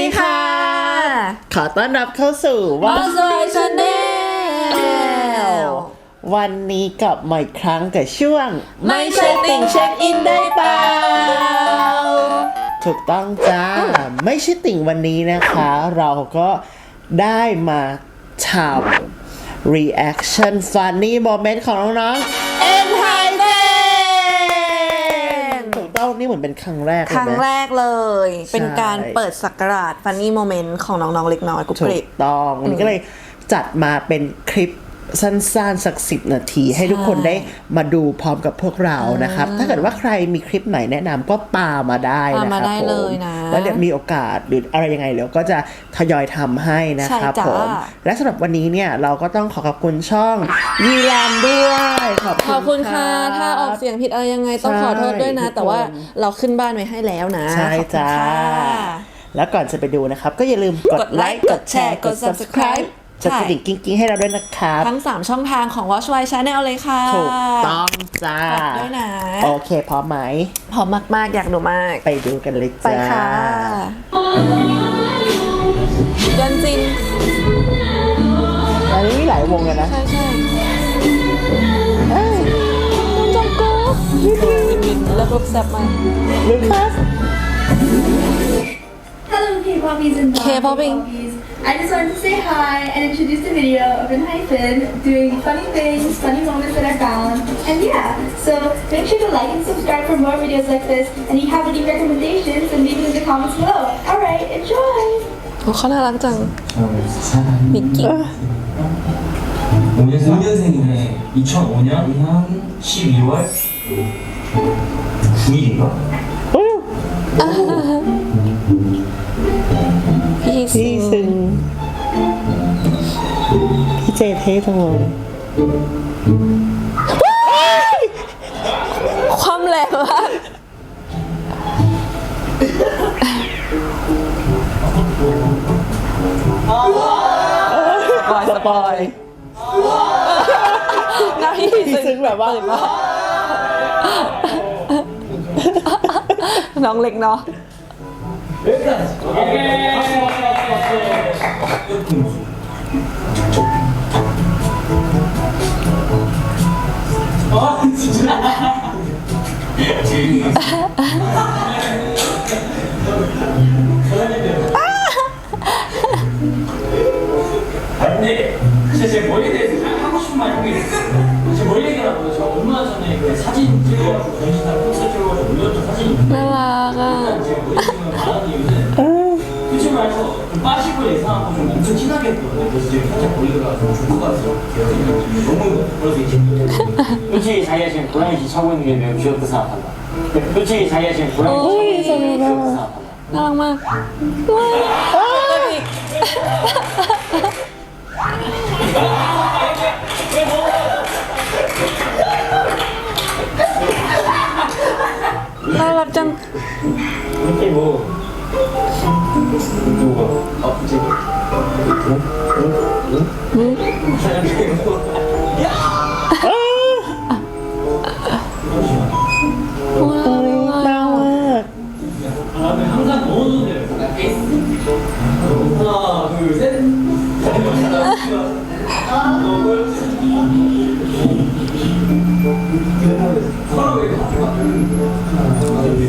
ดีค่ะ ขอต้อนรับเข้าสู่บอว่าสไวชาแนลวันนี้กลับมาอีกครั้งกับช่วง ไม่ใช่ติ่งเช็คอินได้เปล่า ถูกต้องจ้า ไม่ใช่ติ่งวันนี้นะคะ เราก็ได้มาทำ reaction funny moment ของน้องๆ เอ็นไฮ นี่เหมือนเป็นครั้งแรกคเลยรั้งนะแรกเลย เป็นการเปิดสักราชฟันนี่โมเมนต์ของน้องๆเล็กน้อยกรุบถูกริกบต้องวันนี้ก็เลยจัดมาเป็นคลิป สั้นๆสักสิบนาที ให้ทุกคนได้มาดูพร้อมกับพวกเรานะครับ ถ้าเกิดว่าใครมีคลิปไหนแนะนำก็ปามาได้นะปาคมารับได้ผมเลยนะแล้วเดี๋ยวมีโอกาสหรืออะไรยังไงเดี๋ยวก็จะทยอยทำให้นะครับใช่จ้ะผมและสำหรับวันนี้เนี่ยเราก็ต้องขอขอบคุณช่องยีแลนด้วยขอบขอบคุณค่ะรับถ้าออกเสียงผิดอะไรยังไงต้องใช่ขอโทษด้วยนะทุกคนแต่ว่าเราขึ้นบ้านไว้ให้แล้วนะใช่ขอบคุณจ้าค่ะแล้วก่อนจะไปดูนะครับ ก็อย่าลืมกดกดไลไลค์ค์กดแชร์กกดด subscribe subscribe จะกระดิ่งกิ้งๆ ให้เราด้วยนะครับทั้ง 3 ช่องทางของ Watch Why Channel เลยค่ะถูกต้องจ้าฝากด้วยนะ โอเคพร้อมไหม พร้อมมากๆ อยากดูมาก ไปดูกันเลยไปจ้าค่ะยันจินอันนี้มีหลายวงกันนะ ใช่ใช่เอ้ยคุณจงกุ๊กวินวินแล้วรูปแซ่บมากลูคัส Hello K-poppies and K-popping. non-K-poppies. I just wanted to say hi and introduce the video of Hyphen doing funny things, funny moments that I found. And yeah, so make sure to like and subscribe for more videos like this. And if you have any recommendations, then leave them in the comments below. Alright, enjoy! โอ้เขาน่ารักจังมิกกี้ 5년생이네. 2005년 12월 9일인가? ซิพี่งซึงพี่เจเท่จังเลยความแรงมากสปอยสปอยหน้าพี่พี่ซึงแบบว่า น้องเล็กเนาะ 아 진짜 그 사진 찍어가지고 전시사 포스터 찍어가지고 올렸던 사진이 있는데 나와가 일단 제 머리 찍으면 말하는 이유는 솔직히 말해서 좀 빠지고 예상하고 좀 엄청 진하게 했거든요. 그래서 지금 살짝 머리가 좀 좋은 것 같아요. 너무 그래서 이제 솔직히 자기가 지금 고양이 차고 있는 게 매우 귀엽다 생각한다. 솔직히 자기가 지금 고양이 차고 있는 게 매우 귀엽다 생각한다. น่ารักมากว้าว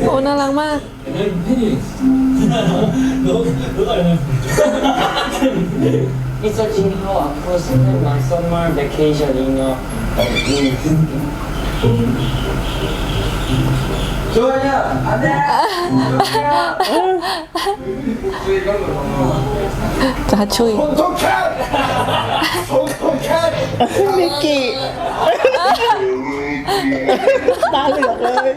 โอ้น่ารักมาก 팬이 너 너가 영향 Researching how I could spend my summer vacation in a 좋아요 안돼 자초이 손톱캡 손톱캡 미끼 나를 나를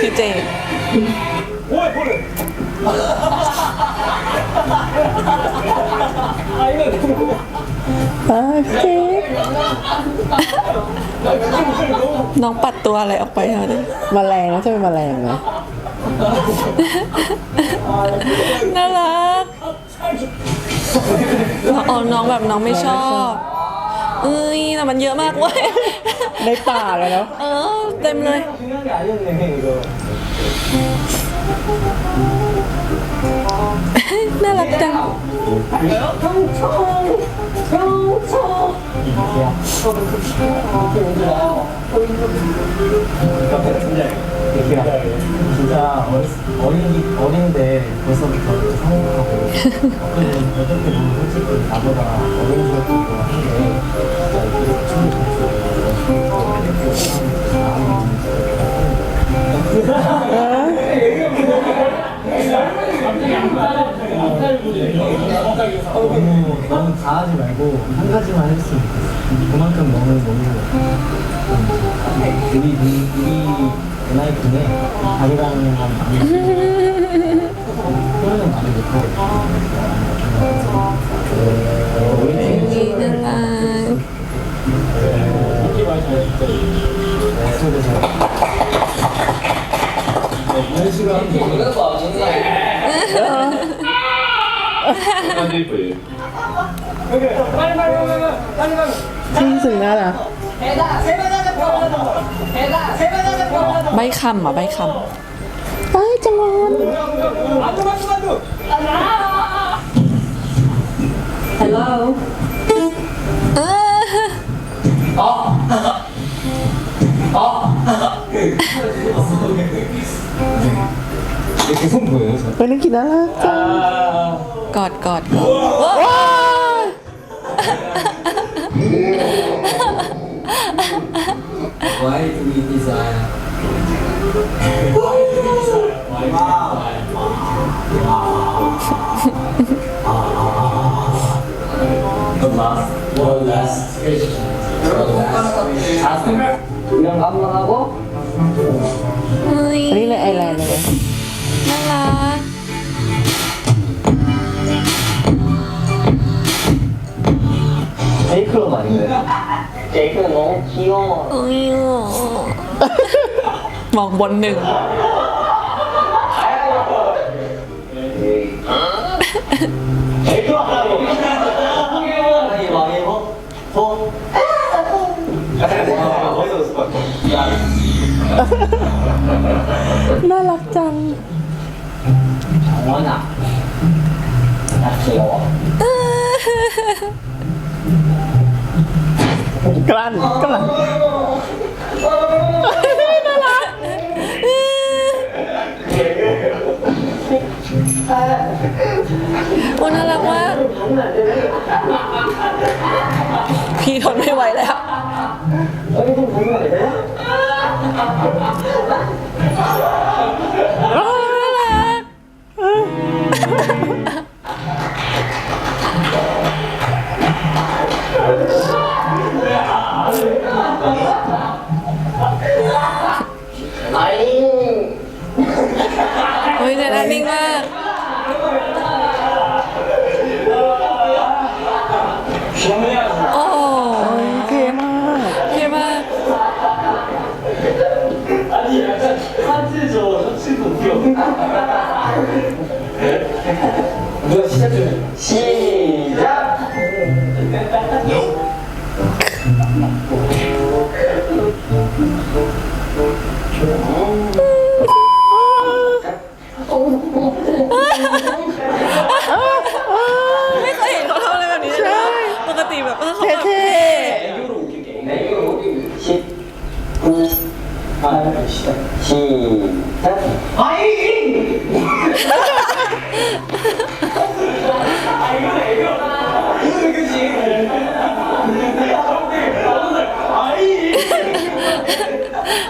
พี่เจอ่าเจ๊น้องปัดตัวอะไรออกไปคะเนี่ยแมลงนะจะเป็นแมลงไหมน่ารักอ๋อน้องแบบน้องไม่ชอบเอ้ยแต่มันเยอะมากเว้ย่ในป่าเลยเนาะเออเต็มเลยน่ารักจังเสึงน่ารักใบคำอะใบคไ Hello เอออ๋ออ๋อเป็นนักกินน่ารักจังกอดกอดกอดว้าวไว้มีดีไซน์ 한번 하고 เฮ้ย อันนี้เลยไอแลนด์เลย น่ารัก 제이크로 아닌데? 제이크는 너무 귀여워. เอ้ยมองบนหนึ่ง น่ารักจังร้อนอะนักเขียวกลั้นกลั้นน่ารักโอ้น่ารักมากพี่ทนไม่ไหวแล้ว โอ้น่ารัก โอ้ยเจนอันนิ่งมาก โ 누가 시작 좀 해. 시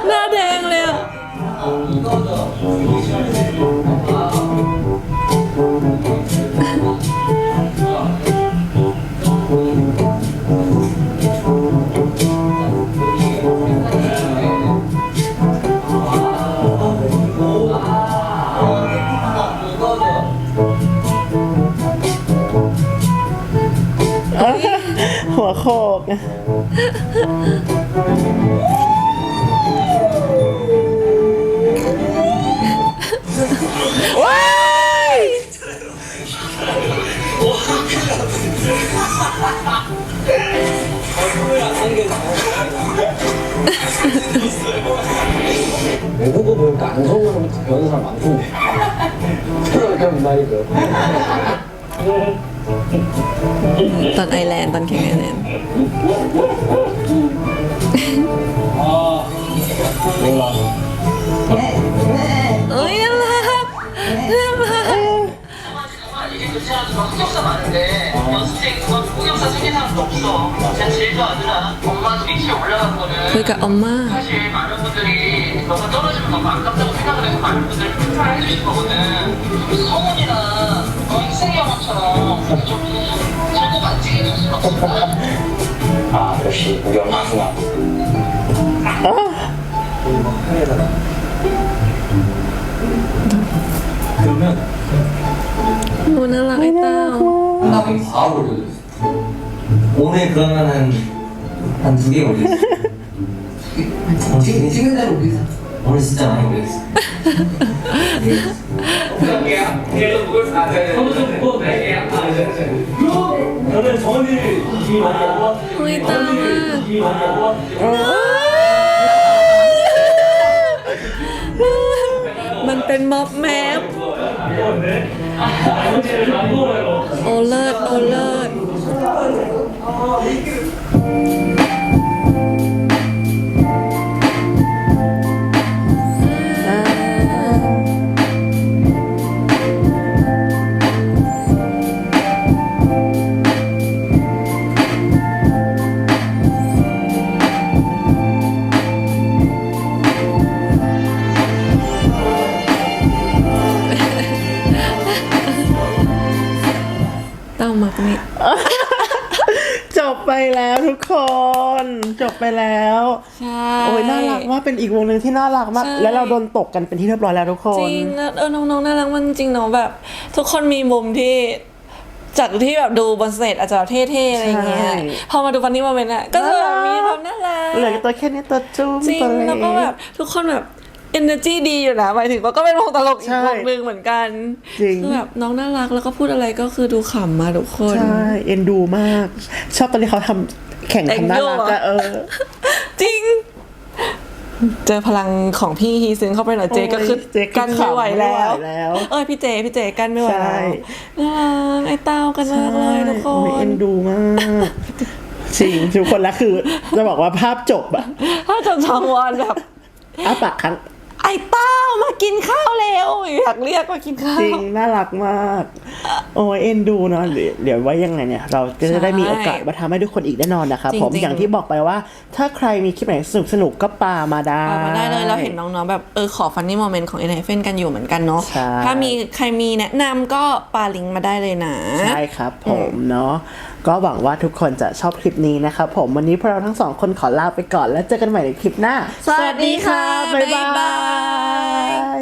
Nerede? 어. 외국어 보면 감성으로 배우는 사람 많던데. 그런 말이죠. ตอนไอแลนด์ตอนแข่งไอแลนด์아몰 요새 아주 흑역사 많은데 어. 연습생 그건 흑역사 생긴 사람도 없어. 제 제일 좋아하더라 엄마 트위치에 올라간 거는 그러니까 엄마. 사실 많은 분들이 너가 떨어지면 너무 아깝다고 생각을 해서 많은 분들이 평가를 해주신 거거든. 성훈이나 너 어, 희승이 형처럼 좀 자꾸 만지게 해줄 순 없을까? 아 역시 우리 엄마 누나 아! 아. น่ารักไอ้เต้า 끝나고 바로 올려줬어. 오늘 그러면 한한 두 개 올렸어. 지금 찍은 대로 올리자. 오늘 진짜 많이 올렸어. 너는 정원이를 되게 많이 먹어? เฮ้ยเต้ามาก 되게 많이 먹어? มันเป็นม็อบแมปโอเ 얼른 얼른 ทุกคนจบไปแล้ว ใช่ โอ้ยน่ารักมากเป็นอีกวงหนึ่งที่น่ารักมาก ใช่ แล้วเราโดนตกกันเป็นที่เรียบร้อยแล้วทุกคนจริงแล้วเออน้องๆน่ารักมากจริงๆเนาะแบบ ทุกคนมีมุมที่จากที่แบบดูบนสเตจอาจจะแบบเท่ๆอะไรอย่างเงี้ยใช่ พอมาดูฟันนี่โมเมนต์อะก็จะแบบมีความน่ารัก เหลือตัวแค่นี้ตัวจุ้มจริงตัวเล็ก แล้วก็แบบทุกคนแบบ energy ดีอยู่นะหมายถึงว่าก็เป็นวงตลกอีใช่กวงหนึ่งเหมือนกันจริง คือแบบน้องน่ารักแล้วก็พูดอะไรก็คือดูขำมาทุกคน ใช่เอ็นดูมาก ชอบตอนที่เขาทำ แข่งทำน่ารักแต่งโยกเหรอะอเออ จริง เจอพลังของพี่ฮีซึงเข้าไปหน่อยเจก็คือโอ้ยเจ๊ก็กันไม่ไหวแล้วขำไม่ไหวแล้ว เออพี่เจพี่เจกันไม่ไหวใช่แล้วน่ารักไอ้เต้ากันมากเลยทุกคโอ้ยนเอ็นดูมากจริงทุกคนแล้วคือ จะบอกว่าภาพจบอะถ้าจนชองวอนแบบอ้าปากครั้งไอ้เต้ามากินข้าวเร็วอยากเรียกมากินข้าว จริงน่ารักมาก โอ้ยเอ็นดูเนาะเดี๋ยวเดี๋ยวไว้ยังไงเนี่ย เราก็จะได้มีโอกาสมาทำให้ทุกคนอีกแน่นอนนะครับผมจริงๆอย่างที่บอกไปว่า ถ้าใครมีคลิปไหนสนุกสนุกๆก็ปามาได้เอามาได้เลยเราเห็นน้องๆแบบเออขอฟันนี่โมเมนต์ของเอ็นไอเฟนกันอยู่เหมือนกันเนาะใช่ถ้ามีใครมีแนะนำก็ปาลิงก์มาได้เลยนะ ใช่ครับผมเนาะ ก็หวังว่าทุกคนจะชอบคลิปนี้นะครับผมวันนี้พวกเราทั้งสองคนขอลาไปก่อนแล้วเจอกันใหม่ในคลิปหน้า สวัสดีค่ะ บ๊ายบาบ๊ายบายย